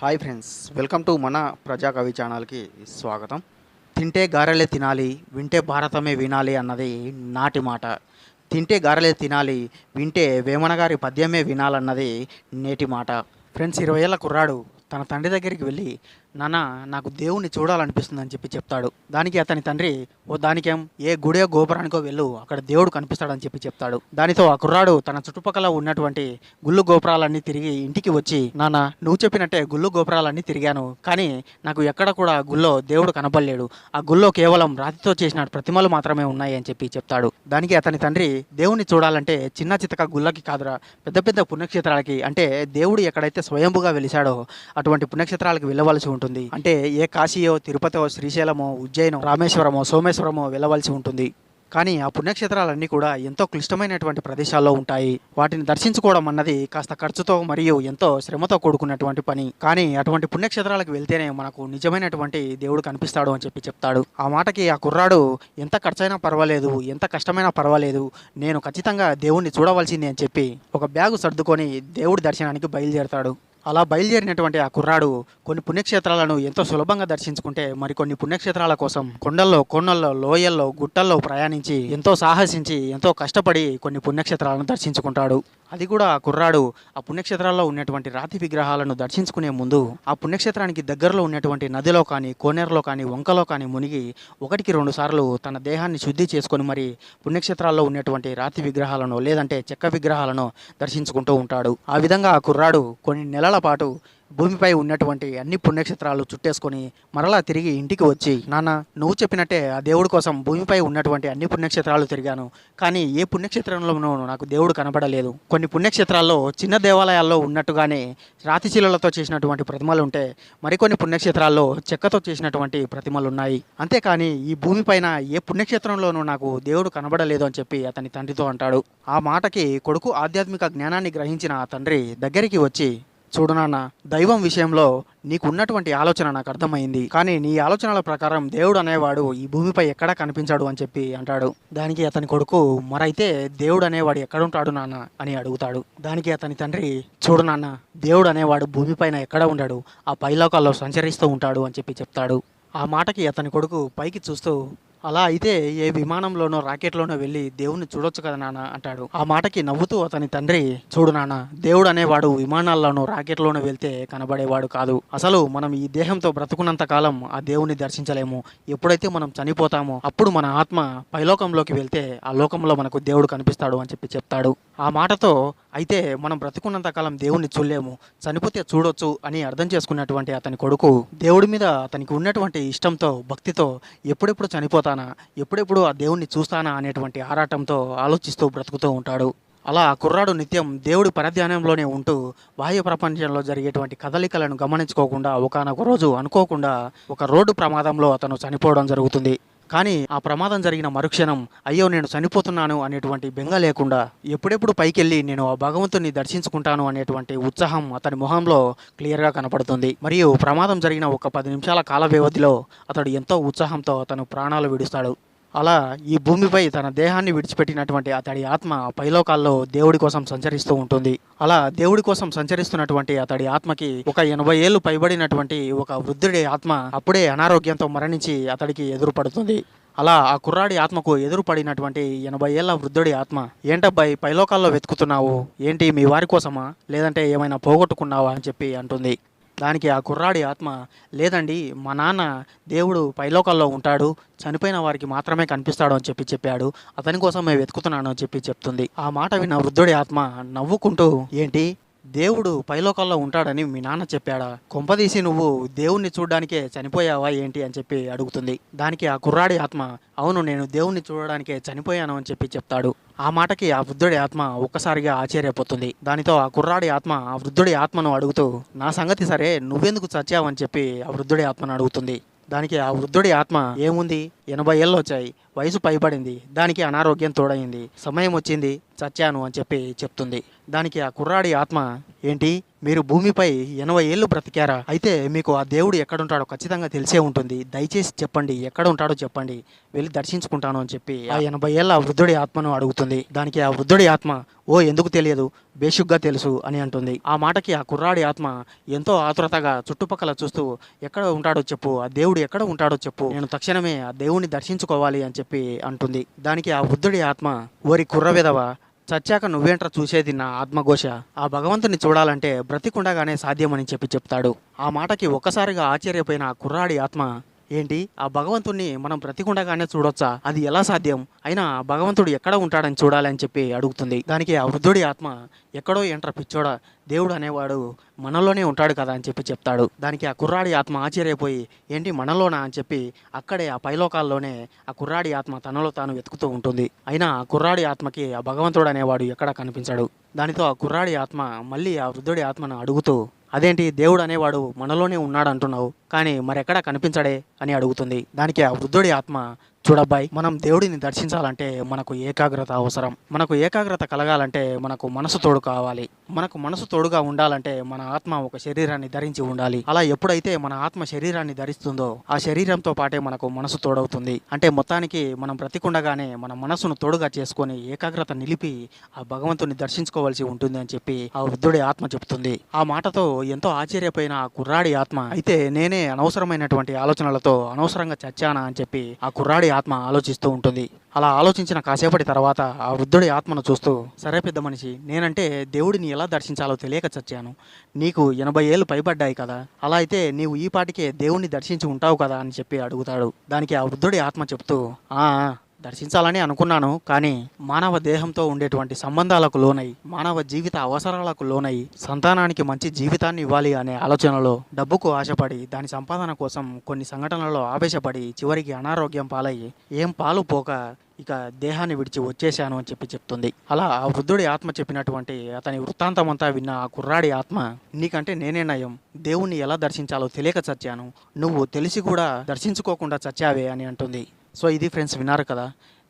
Hi friends welcome to మన ప్రజా కవి ఛానల్కి స్వాగతం. తింటే గారెలే తినాలి వింటే భారతమే వినాలి అన్నది నాటి మాట. తింటే గారెలే తినాలి వింటే వేమన గారి పద్యమే వినాలన్నది నేటి మాట. ఫ్రెండ్స్ ఇరవై ఏళ్ళ కుర్రాడు తన తండ్రి దగ్గరికి వెళ్ళి నాన్న నాకు దేవుణ్ణి చూడాలనిపిస్తుందని చెప్పి చెప్తాడు. దానికి అతని తండ్రి ఓ దానికేం ఏ గుడే గోపురానికో వెళ్ళు అక్కడ దేవుడు కనిపిస్తాడని చెప్పి చెప్తాడు. దానితో ఆ కుర్రాడు తన చుట్టుపక్కల ఉన్నటువంటి గుళ్ళు గోపురాలన్నీ తిరిగి ఇంటికి వచ్చి నాన్న నువ్వు చెప్పినట్టే గుళ్ళు గోపురాలన్నీ తిరిగాను కానీ నాకు ఎక్కడ కూడా గుళ్ళో దేవుడు కనపడలేడు. ఆ గుళ్ళో కేవలం రాతితో చేసిన ప్రతిమలు మాత్రమే ఉన్నాయి అని చెప్పి చెప్తాడు. దానికి అతని తండ్రి దేవుణ్ణి చూడాలంటే చిన్న చితక గుళ్ళకి కాదురా పెద్ద పెద్ద పుణ్యక్షేత్రాలకి అంటే దేవుడు ఎక్కడైతే స్వయంభుగా వెలిశాడో అటువంటి పుణ్యక్షేత్రాలకు వెళ్ళవలసి ఉంటుంది. అంటే ఏ కాశీయో తిరుపతో శ్రీశైలమో ఉజ్జయినో రామేశ్వరమో సోమేశ్వరమో వెళ్ళవలసి ఉంటుంది. కానీ ఆ పుణ్యక్షేత్రాలన్నీ కూడా ఎంతో క్లిష్టమైనటువంటి ప్రదేశాల్లో ఉంటాయి. వాటిని దర్శించుకోవడం అన్నది కాస్త ఖర్చుతో మరియు ఎంతో శ్రమతో కూడుకున్నటువంటి పని. కానీ అటువంటి పుణ్యక్షేత్రాలకు వెళ్తేనే మనకు నిజమైనటువంటి దేవుడు కనిపిస్తాడు అని చెప్పి చెప్తాడు. ఆ మాటకి ఆ కుర్రాడు ఎంత ఖర్చైనా పర్వాలేదు ఎంత కష్టమైనా పర్వాలేదు నేను ఖచ్చితంగా దేవుణ్ణి చూడవలసింది అని చెప్పి ఒక బ్యాగు సర్దుకొని దేవుడి దర్శనానికి బయలుదేరతాడు. అలా బయలుదేరినటువంటి ఆ కుర్రాడు కొన్ని పుణ్యక్షేత్రాలను ఎంతో సులభంగా దర్శించుకుంటే మరికొన్ని పుణ్యక్షేత్రాల కోసం కొండల్లో కొండల్లో లోయల్లో గుట్టల్లో ప్రయాణించి ఎంతో సాహసించి ఎంతో కష్టపడి కొన్ని పుణ్యక్షేత్రాలను దర్శించుకుంటాడు. అది కూడా ఆ కుర్రాడు ఆ పుణ్యక్షేత్రాల్లో ఉన్నటువంటి రాతి విగ్రహాలను దర్శించుకునే ముందు ఆ పుణ్యక్షేత్రానికి దగ్గరలో ఉన్నటువంటి నదిలో కానీ కోనేరులో కానీ వంకలో కానీ మునిగి ఒకటికి రెండు సార్లు తన దేహాన్ని శుద్ధి చేసుకొని మరి పుణ్యక్షేత్రాల్లో ఉన్నటువంటి రాతి విగ్రహాలను లేదంటే చెక్క విగ్రహాలను దర్శించుకుంటూ ఉంటాడు. ఆ విధంగా ఆ కుర్రాడు కొన్ని నెలల పాటు భూమిపై ఉన్నటువంటి అన్ని పుణ్యక్షేత్రాలు చుట్టేసుకొని మరలా తిరిగి ఇంటికి వచ్చి నాన్న నువ్వు చెప్పినట్టే ఆ దేవుడి కోసం భూమిపై ఉన్నటువంటి అన్ని పుణ్యక్షేత్రాలు తిరిగాను. కానీ ఏ పుణ్యక్షేత్రంలోనూ నాకు దేవుడు కనబడలేదు. కొన్ని పుణ్యక్షేత్రాల్లో చిన్న దేవాలయాల్లో ఉన్నట్టుగానే రాతిశీలలతో చేసినటువంటి ప్రతిమలు ఉంటే మరికొన్ని పుణ్యక్షేత్రాల్లో చెక్కతో చేసినటువంటి ప్రతిమలు ఉన్నాయి. అంతేకాని ఈ భూమిపైన ఏ పుణ్యక్షేత్రంలోనూ నాకు దేవుడు కనబడలేదు అని చెప్పి అతని తండ్రితో అంటాడు. ఆ మాటకి కొడుకు ఆధ్యాత్మిక జ్ఞానాన్ని గ్రహించిన ఆ తండ్రి దగ్గరికి వచ్చి చూడు నాన్న దైవం విషయంలో నీకున్నటువంటి ఆలోచన నాకు అర్థమైంది. కానీ నీ ఆలోచనల ప్రకారం దేవుడు అనేవాడు ఈ భూమిపై ఎక్కడా కనిపించాడు అని చెప్పి అంటాడు. దానికి అతని కొడుకు మరైతే దేవుడు అనేవాడు ఎక్కడుంటాడు నాన్న? అని అడుగుతాడు. దానికి అతని తండ్రి చూడు నాన్న దేవుడు అనేవాడు భూమిపైన ఎక్కడ ఉండడు? ఆ పైలోకాల్లో సంచరిస్తూ ఉంటాడు అని చెప్పి చెప్తాడు. ఆ మాటకి అతని కొడుకు పైకి చూస్తూ అలా అయితే ఏ విమానంలోనో రాకెట్లోనో వెళ్ళి దేవుణ్ణి చూడొచ్చు కదా నాన్న అంటాడు. ఆ మాటకి నవ్వుతూ అతని తండ్రి చూడు నాన్న దేవుడు అనేవాడు విమానాల్లోనో రాకెట్లోనో వెళ్తే కనబడేవాడు కాదు. అసలు మనం ఈ దేహంతో బ్రతుకున్నంత కాలం ఆ దేవుణ్ణి దర్శించలేము. ఎప్పుడైతే మనం చనిపోతామో అప్పుడు మన ఆత్మ పైలోకంలోకి వెళ్తే ఆ లోకంలో మనకు దేవుడు కనిపిస్తాడు అని చెప్పి చెప్తాడు. ఆ మాటతో అయితే మనం బ్రతుకున్నంత కాలం దేవుణ్ణి చూడలేము చనిపోతే చూడొచ్చు అని అర్థం చేసుకున్నటువంటి అతని కొడుకు దేవుడి మీద అతనికి ఉన్నటువంటి ఇష్టంతో భక్తితో ఎప్పుడెప్పుడు చనిపోతానా ఎప్పుడెప్పుడు ఆ దేవుణ్ణి చూస్తానా అనేటువంటి ఆరాటంతో ఆలోచిస్తూ బ్రతుకుతూ ఉంటాడు. అలా కుర్రాడు నిత్యం దేవుడి పరధ్యానంలోనే ఉంటూ బాహ్య ప్రపంచంలో జరిగేటువంటి కదలికలను గమనించుకోకుండా ఒకనొక రోజు అనుకోకుండా ఒక రోడ్డు ప్రమాదంలో అతను చనిపోవడం జరుగుతుంది. కానీ ఆ ప్రమాదం జరిగిన మరుక్షణం అయ్యో నేను చనిపోతున్నాను అనేటువంటి బెంగ లేకుండా ఎప్పుడెప్పుడు పైకెళ్ళి నేను ఆ భగవంతుని దర్శించుకుంటాను అనేటువంటి ఉత్సాహం అతని మొహంలో క్లియర్గా కనపడుతుంది. మరియు ప్రమాదం జరిగిన ఒక పది నిమిషాల కాల వ్యవధిలో అతడు ఎంతో ఉత్సాహంతో అతను ప్రాణాలు విడుస్తాడు. అలా ఈ భూమిపై తన దేహాన్ని విడిచిపెట్టినటువంటి అతడి ఆత్మ పైలోకాల్లో దేవుడి కోసం సంచరిస్తూ ఉంటుంది. అలా దేవుడి కోసం సంచరిస్తున్నటువంటి అతడి ఆత్మకి ఒక ఎనభై ఏళ్ళు పైబడినటువంటి ఒక వృద్ధుడి ఆత్మ అప్పుడే అనారోగ్యంతో మరణించి అతడికి ఎదురుపడుతుంది. అలా ఆ కుర్రాడి ఆత్మకు ఎదురుపడినటువంటి ఎనభై ఏళ్ళ వృద్ధుడి ఆత్మ ఏంటబ్బాయి పైలోకాల్లో వెతుకుతున్నావు? ఏంటి మీ వారి కోసమా? లేదంటే ఏమైనా పోగొట్టుకున్నావా? అని చెప్పి అంటుంది. దానికి ఆ కుర్రాడి ఆత్మ లేదండి మా నాన్న దేవుడు పైలోకాల్లో ఉంటాడు చనిపోయిన వారికి మాత్రమే కనిపిస్తాడు అని చెప్పి చెప్పాడు అతని కోసం మేము వెతుకుతున్నాను అని చెప్పి చెప్తుంది. ఆ మాట విన్న వృద్ధుడి ఆత్మ నవ్వుకుంటూ ఏంటి దేవుడు పైలోకంలో ఉంటాడని మీ నాన్న చెప్పాడా? కొంపదీసి నువ్వు దేవుణ్ణి చూడడానికే చనిపోయావా ఏంటి అని చెప్పి అడుగుతుంది. దానికి ఆ కుర్రాడి ఆత్మ అవును నేను దేవుణ్ణి చూడడానికే చనిపోయాను అని చెప్పి చెప్తాడు. ఆ మాటకి ఆ వృద్ధుడి ఆత్మ ఒక్కసారిగా ఆశ్చర్యపోతుంది. దానితో ఆ కుర్రాడి ఆత్మ ఆ వృద్ధుడి ఆత్మను అడుగుతూ నా సంగతి సరే నువ్వెందుకు చచ్చావని చెప్పి ఆ వృద్ధుడి ఆత్మను అడుగుతుంది. దానికి ఆ వృద్ధుడి ఆత్మ ఏముంది? ఎనభై ఏళ్ళు వచ్చాయి. వయసు పైబడింది. దానికి అనారోగ్యం తోడైంది సమయం వచ్చింది. చచ్చాను అని చెప్పి చెప్తుంది. దానికి ఆ కుర్రాడి ఆత్మ ఏంటి మీరు భూమిపై ఎనభై ఏళ్ళు బ్రతికారా? అయితే మీకు ఆ దేవుడు ఎక్కడుంటాడో ఖచ్చితంగా తెలిసే ఉంటుంది. దయచేసి చెప్పండి ఎక్కడ ఉంటాడో చెప్పండి. వెళ్ళి దర్శించుకుంటాను అని చెప్పి ఆ ఎనభై ఏళ్ళ వృద్ధుడి ఆత్మను అడుగుతుంది. దానికి ఆ వృద్ధుడి ఆత్మ ఓ ఎందుకు తెలియదు? బేషుగ్గా తెలుసు అని అంటుంది. ఆ మాటకి ఆ కుర్రాడి ఆత్మ ఎంతో ఆతురతగా చుట్టుపక్కల చూస్తూ ఎక్కడ ఉంటాడో చెప్పు ఆ దేవుడు ఎక్కడ ఉంటాడో చెప్పు నేను తక్షణమే ఆ దేవుడిని దర్శించుకోవాలి అని చెప్పి అంటుంది. దానికి ఆ వృద్ధుడి ఆత్మ ఓరి కుర్రవెదవ చచ్చాక నువ్వేంట్రా చూసేది నా ఆత్మఘోష? ఆ భగవంతుని చూడాలంటే బ్రతికుండగానే సాధ్యమని చెప్పి చెప్తాడు. ఆ మాటకి ఒక్కసారిగా ఆశ్చర్యపోయిన ఆ కుర్రాడి ఆత్మ ఏంటి? ఆ భగవంతుణ్ణి మనం బ్రతికుండగానే చూడొచ్చా? అది ఎలా సాధ్యం? అయినా ఆ భగవంతుడు ఎక్కడ ఉంటాడని చూడాలని చెప్పి అడుగుతుంది. దానికి ఆ వృద్ధుడి ఆత్మ ఎక్కడో ఏంట్రా పిచ్చోడా? దేవుడు అనేవాడు మనలోనే ఉంటాడు కదా అని చెప్పి చెప్తాడు. దానికి ఆ కుర్రాడి ఆత్మ ఆశ్చర్యపోయి ఏంటి మనలోనా? అని చెప్పి అక్కడే ఆ పైలోకాల్లోనే ఆ కుర్రాడి ఆత్మ తనలో తాను వెతుకుతూ ఉంటుంది. అయినా ఆ కుర్రాడి ఆత్మకి ఆ భగవంతుడు అనేవాడు ఎక్కడా కనిపించాడు. దానితో ఆ కుర్రాడి ఆత్మ మళ్ళీ ఆ వృద్ధుడి ఆత్మను అడుగుతూ అదేంటి దేవుడు అనేవాడు మనలోనే ఉన్నాడు అంటున్నావు కానీ మరెక్కడా కనిపించడే? అని అడుగుతుంది. దానికి ఆ వృద్ధుడి ఆత్మ చూడబ్బాయి. మనం దేవుడిని దర్శించాలంటే మనకు ఏకాగ్రత అవసరం. మనకు ఏకాగ్రత కలగాలంటే మనకు మనసు తోడు కావాలి. మనకు మనసు తోడుగా ఉండాలంటే మన ఆత్మ ఒక శరీరాన్ని ధరించి ఉండాలి. అలా ఎప్పుడైతే మన ఆత్మ శరీరాన్ని ధరిస్తుందో ఆ శరీరంతో పాటే మనకు మనసు తోడవుతుంది. అంటే మొత్తానికి మనం బ్రతికుండగానే మన మనసును తోడుగా చేసుకొని ఏకాగ్రత నిలిపి ఆ భగవంతుని దర్శించుకోవాల్సి ఉంటుంది అని చెప్పి ఆ వృద్ధుడి ఆత్మ చెప్తుంది. ఆ మాటతో ఎంతో ఆశ్చర్యపోయిన ఆ కుర్రాడి ఆత్మ అయితే నేనే అనవసరమైనటువంటి ఆలోచనలతో అనవసరంగా చచ్చానా? అని చెప్పి ఆ కుర్రాడి ఆత్మ ఆలోచిస్తూ ఉంటుంది. అలా ఆలోచించిన కాసేపటి తర్వాత ఆ వృద్ధుడి ఆత్మను చూస్తూ సరే పెద్ద మనిషి నేనంటే దేవుడిని ఎలా దర్శించాలో తెలియక చచ్చాను. నీకు ఎనభై ఏళ్ళు పైబడ్డాయి కదా. అలా అయితే నీవు ఈ పాటికే దేవుణ్ణి దర్శించి ఉంటావు కదా అని చెప్పి అడుగుతాడు. దానికి ఆ వృద్ధుడి ఆత్మ చెప్తూ ఆ దర్శించాలని అనుకున్నాను కానీ మానవ దేహంతో ఉండేటువంటి సంబంధాలకు లోనై మానవ జీవిత అవసరాలకు లోనై సంతానానికి మంచి జీవితాన్ని ఇవ్వాలి అనే ఆలోచనలో డబ్బుకు ఆశపడి దాని సంపాదన కోసం కొన్ని సంఘటనలలో ఆవేశపడి చివరికి అనారోగ్యం పాలై ఏం పాలు పోక ఇక దేహాన్ని విడిచి వచ్చేశాను అని చెప్పి చెప్తుంది. అలా ఆ వృద్ధుడి ఆత్మ చెప్పినటువంటి అతని వృత్తాంతం అంతా విన్న ఆ కుర్రాడి ఆత్మ నీకంటే నేనే నయం. దేవుణ్ణి ఎలా దర్శించాలో తెలియక చచ్చాను. నువ్వు తెలిసి కూడా దర్శించుకోకుండా చచ్చావే అని అంటుంది. సో ఇది ఫ్రెండ్స్ విన్నారు కదా.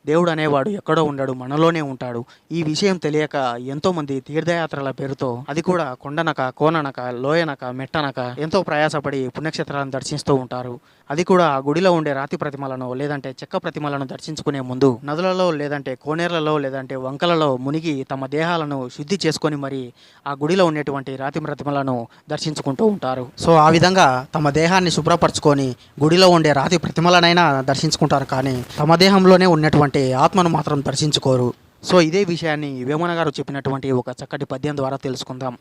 దేవుడు అనేవాడు ఎక్కడో ఉండడు మనలోనే ఉంటాడు. ఈ విషయం తెలియక ఎంతోమంది తీర్థయాత్రల పేరుతో అది కూడా కొండనక కోననక లోయనక మెట్టనక ఎంతో ప్రయాసపడి పుణ్యక్షేత్రాలను దర్శిస్తూ ఉంటారు. అది కూడా ఆ గుడిలో ఉండే రాతి ప్రతిమలను లేదంటే చెక్క ప్రతిమలను దర్శించుకునే ముందు నదులలో లేదంటే కోనేర్లలో లేదంటే వంకలలో మునిగి తమ దేహాలను శుద్ధి చేసుకొని మరి ఆ గుడిలో ఉండేటువంటి రాతి ప్రతిమలను దర్శించుకుంటూ ఉంటారు. సో ఆ విధంగా తమ దేహాన్ని శుభ్రపరచుకొని గుడిలో ఉండే రాతి ప్రతిమలనైనా దర్శించుకుంటారు కానీ తమ దేహంలోనే ఉన్నటువంటి ఆత్మను మాత్రం దర్శించుకోరు. సో ఇదే విషయాన్ని వేమన గారు చెప్పినటువంటి ఒక చక్కటి పద్యం ద్వారా తెలుసుకుందాం.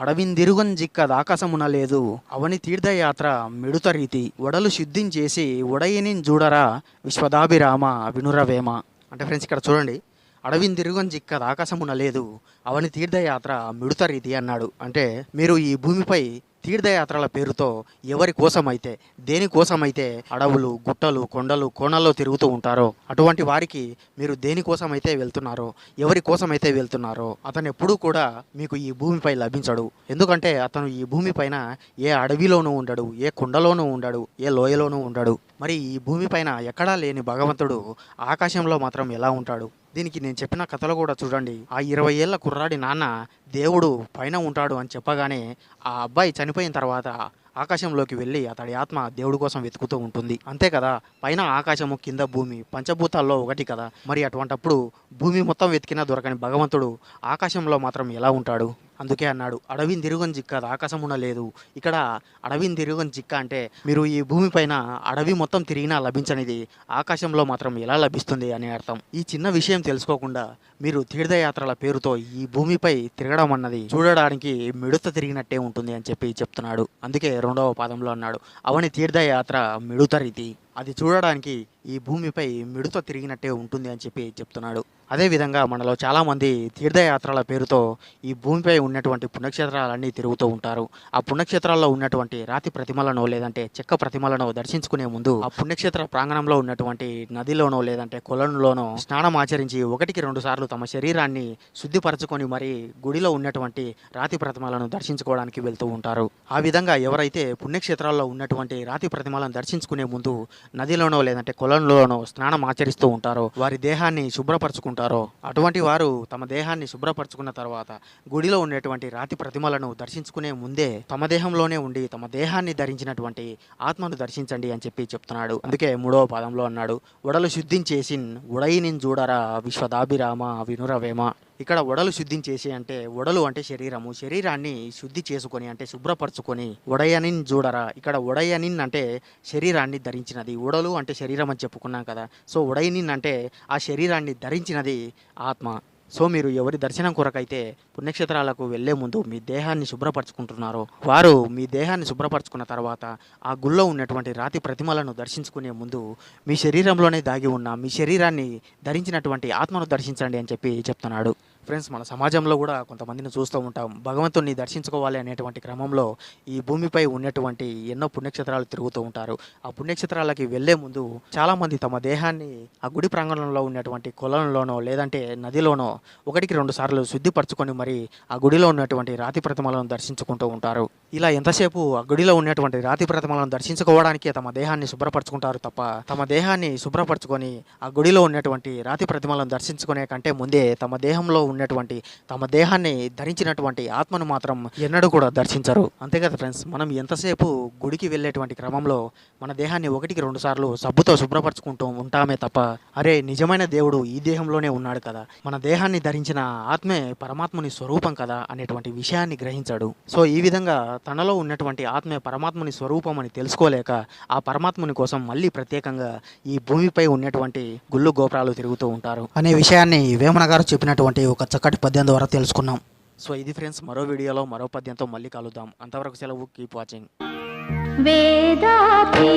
అడవిందిరుగన్ జిక్కద ఆకాశమున లేదు అవని తీర్థయాత్ర మిడుత రీతి వడలు శుద్ధించేసి ఉడయిని చూడరా విశ్వదాభిరామ వినురవేమ. అంటే ఫ్రెండ్స్ ఇక్కడ చూడండి అడవిందిరుగన్ జిక్కద ఆకాశమున లేదు అవని తీర్థయాత్ర మిడుత రీతి అన్నాడు. అంటే మీరు ఈ భూమిపై తీర్థయాత్రల పేరుతో ఎవరి కోసమైతే దేనికోసమైతే అడవులు గుట్టలు కొండలు కోణల్లో తిరుగుతూ ఉంటారో అటువంటి వారికి మీరు దేనికోసమైతే వెళ్తున్నారో ఎవరి కోసమైతే వెళ్తున్నారో అతను ఎప్పుడూ కూడా మీకు ఈ భూమిపై లభించడు. ఎందుకంటే అతను ఈ భూమిపైన ఏ అడవిలోనూ ఉండడు ఏ కుండలోనూ ఉండడు ఏ లోయలోనూ ఉండడు. మరి ఈ భూమిపైన ఎక్కడా లేని భగవంతుడు ఆకాశంలో మాత్రం ఎలా ఉంటాడు? దీనికి నేను చెప్పిన కథలో కూడా చూడండి. ఆ ఇరవై ఏళ్ళ కుర్రాడి నాన్న దేవుడు పైన ఉంటాడు అని చెప్పగానే ఆ అబ్బాయి చనిపోయిన తర్వాత ఆకాశంలోకి వెళ్ళి అతడి ఆత్మ దేవుడి కోసం వెతుకుతూ ఉంటుంది. అంతే కదా? పైన ఆకాశము కింద భూమి పంచభూతాల్లో ఒకటి కదా? మరి అటువంటప్పుడు భూమి మొత్తం వెతికినా దొరకని భగవంతుడు ఆకాశంలో మాత్రం ఎలా ఉంటాడు? అందుకే అన్నాడు అడవిని తిరుగని చిక్క ఆకాశమున లేదు ఇక్కడ అడవిని తిరుగని జిక్క అంటే మీరు ఈ భూమిపైన అడవి మొత్తం తిరిగినా లభించనిది. ఆకాశంలో మాత్రం ఎలా లభిస్తుంది? అని అర్థం. ఈ చిన్న విషయం తెలుసుకోకుండా మీరు తీర్థయాత్రల పేరుతో ఈ భూమిపై తిరగడం అన్నది చూడడానికి మిడుత తిరిగినట్టే ఉంటుంది అని చెప్పి చెప్తున్నాడు. అందుకే రెండవ పాదంలో అన్నాడు అవని తీర్థయాత్ర మిడుత రీతి. అది చూడడానికి ఈ భూమిపై మిడుత తిరిగినట్టే ఉంటుంది అని చెప్పి చెప్తున్నాడు. అదేవిధంగా మనలో చాలామంది తీర్థయాత్రల పేరుతో ఈ భూమిపై ఉన్నటువంటి పుణ్యక్షేత్రాలన్నీ తిరుగుతూ ఉంటారు. ఆ పుణ్యక్షేత్రాల్లో ఉన్నటువంటి రాతి ప్రతిమలను లేదంటే చెక్క ప్రతిమలను దర్శించుకునే ముందు ఆ పుణ్యక్షేత్ర ప్రాంగణంలో ఉన్నటువంటి నదిలోనో లేదంటే కొలనులోనో స్నానం ఆచరించి ఒకటికి రెండు సార్లు తమ శరీరాన్ని శుద్ధిపరచుకొని మరి గుడిలో ఉన్నటువంటి రాతి ప్రతిమలను దర్శించుకోవడానికి వెళ్తూ ఉంటారు. ఆ విధంగా ఎవరైతే పుణ్యక్షేత్రాల్లో ఉన్నటువంటి రాతి ప్రతిమలను దర్శించుకునే ముందు నదిలోనో లేదంటే కొలంలోనో స్నానం ఆచరిస్తూ ఉంటారో వారి దేహాన్ని శుభ్రపరచుకుంటారో అటువంటి వారు తమ దేహాన్ని శుభ్రపరచుకున్న తర్వాత గుడిలో ఉండేటువంటి రాతి ప్రతిమలను దర్శించుకునే ముందే తమ దేహంలోనే ఉండి తమ దేహాన్ని ధరించినటువంటి ఆత్మను దర్శించండి అని చెప్పి చెప్తున్నాడు. అందుకే మూడవ పాదంలో అన్నాడు ఉడలు శుద్ధించేసిన్ ఉడయినిన్ చూడరా విశ్వదాభిరామ వినురవేమ. ఇక్కడ ఉడలు శుద్ధించేసి అంటే వడలు అంటే శరీరము. శరీరాన్ని శుద్ధి చేసుకొని అంటే శుభ్రపరచుకొని ఉడయనిన్ చూడరా. ఇక్కడ ఉడయనిన్ అంటే శరీరాన్ని ధరించినది. ఉడలు అంటే శరీరం అని చెప్పుకున్నాం కదా. సో ఉడయనిన్ అంటే ఆ శరీరాన్ని ధరించినది ఆత్మ. సో మీరు ఎవరి దర్శనం కొరకైతే పుణ్యక్షేత్రాలకు వెళ్ళే ముందు మీ దేహాన్ని శుభ్రపరచుకుంటున్నారో. వారు మీ దేహాన్ని శుభ్రపరచుకున్న తర్వాత ఆ గుళ్ళో ఉన్నటువంటి రాతి ప్రతిమలను దర్శించుకునే ముందు మీ శరీరంలోనే దాగి ఉన్న మీ శరీరాన్ని ధరించినటువంటి ఆత్మను దర్శించండి అని చెప్పి చెప్తున్నాడు. ఫ్రెండ్స్ మన సమాజంలో కూడా కొంతమందిని చూస్తూ ఉంటాం. భగవంతుని దర్శించుకోవాలి అనేటువంటి క్రమంలో ఈ భూమిపై ఉన్నటువంటి ఎన్నో పుణ్యక్షేత్రాలు తిరుగుతూ ఉంటారు. ఆ పుణ్యక్షేత్రాలకి వెళ్ళే ముందు చాలామంది తమ దేహాన్ని ఆ గుడి ప్రాంగణంలో ఉన్నటువంటి కొలంలోనో లేదంటే నదిలోనో ఒకటికి రెండు సార్లు శుద్ధిపరచుకొని మరి ఆ గుడిలో ఉన్నటువంటి రాతి ప్రతిమలను దర్శించుకుంటూ ఉంటారు. ఇలా ఎంతసేపు ఆ గుడిలో ఉన్నటువంటి రాతి ప్రతిమలను దర్శించుకోవడానికే తమ దేహాన్ని శుభ్రపరచుకుంటారు తప్ప తమ దేహాన్ని శుభ్రపరచుకొని ఆ గుడిలో ఉన్నటువంటి రాతి ప్రతిమలను దర్శించుకునే కంటే ముందే తమ దేహంలో ఉన్న ఉన్నటువంటి తమ దేహాన్ని ధరించినటువంటి ఆత్మను మాత్రం ఎన్నడూ కూడా దర్శించరు. అంతే కదా ఫ్రెండ్స్ మనం ఎంతసేపు గుడికి వెళ్ళేటువంటి క్రమంలో మన దేహాన్ని ఒకటికి రెండు సార్లు సబ్బుతో శుభ్రపరచుకుంటూ ఉంటామే తప్ప అరే నిజమైన దేవుడు ఈ దేహంలోనే ఉన్నాడు కదా. మన దేహాన్ని ధరించిన ఆత్మే పరమాత్ముని స్వరూపం కదా అనేటువంటి విషయాన్ని గ్రహించాడు. సో ఈ విధంగా తనలో ఉన్నటువంటి ఆత్మే పరమాత్ముని స్వరూపం అని తెలుసుకోలేక ఆ పరమాత్ముని కోసం మళ్ళీ ప్రత్యేకంగా ఈ భూమిపై ఉన్నటువంటి గుళ్ళు గోపురాలు తిరుగుతూ ఉంటారు. అనే విషయాన్ని వేమన గారు చెప్పినటువంటి ఒక ఒక చక్కటి పద్యం ద్వారా తెలుసుకున్నాం. సో ఇది ఫ్రెండ్స్ మరో వీడియోలో మరో పద్యంతో మళ్ళీ కలుద్దాం. అంతవరకు సెలవు కీప్ వాచింగ్ వేదాతీతుడు